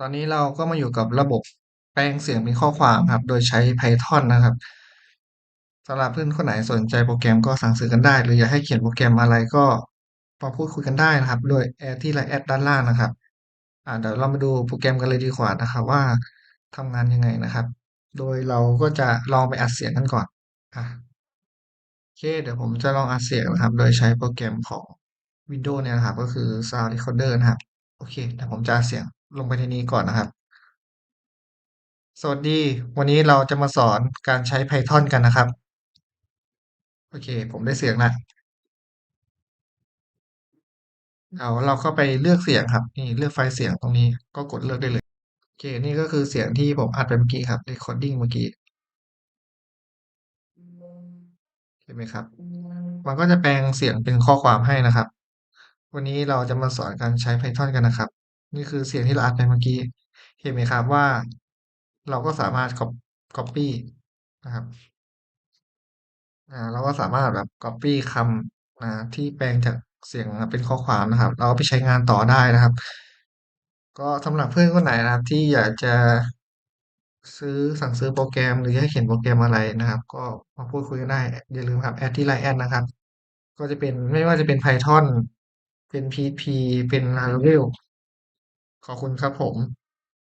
ตอนนี้เราก็มาอยู่กับระบบแปลงเสียงเป็นข้อความครับ โดยใช้ Python นะครับสำหรับเพื่อนคนไหนสนใจโปรแกรมก็สั่งซื้อกันได้ หรืออยากให้เขียนโปรแกรมอะไรก็มาพูดคุยกันได้นะครับ โดยแอดที่ไลน์แอดด้านล่างนะครับ อ่าเดี๋ยวเรามาดูโปรแกรมกันเลยดีกว่านะครับ ว่าทำงานยังไงนะครับ โดยเราก็จะลองไปอัดเสียงกันก่อนอะโอเค เดี๋ยวผมจะลองอัดเสียงนะครับ โดยใช้โปรแกรมของ Windows เนี่ยนะครับ ก็คือ Sound Recorder นะครับ โอเคเดี๋ยวผมจะอัดเสียง ลงไปในนี้ก่อนนะครับ สวัสดี วันนี้เราจะมาสอนการใช้ Python กันนะครับ โอเค ผมได้เสียงล้วเดี๋ยวเราก็ไปเลือกเสียงครับ นี่เลือกไฟล์เสียงตรงนี้ก็กดเลือกได้เลย โอเค นี่ก็คือเสียงที่ผมอัดไปเมื่อกี้ครับ recording เมื่อกี้เห็นไหมครับ มันก็จะแปลงเสียงเป็นข้อความให้นะครับ วันนี้เราจะมาสอนการใช้ Python กันนะครับ นี่คือเสียงที่เราอัดไปเมื่อกี้ เห็นไหมครับว่าเราก็สามารถ cop copy นะครับอ่าเราก็สามารถแบบ copy คำอ่าที่แปลงจากเสียงเป็นข้อความนะครับ เราเอาไปใช้งานต่อได้นะครับ ก็สำหรับเพื่อนคนไหนนะครับ ที่อยากจะซื้อสั่งซื้อโปรแกรมหรือให้เขียนโปรแกรมอะไรนะครับ ก็มาพูดคุยกันได้ อย่าลืมครับแอดที่ line แอดนะครับ ก็จะเป็นไม่ว่าจะเป็น Python เป็น PHP เป็น Laravel ขอบคุณครับผม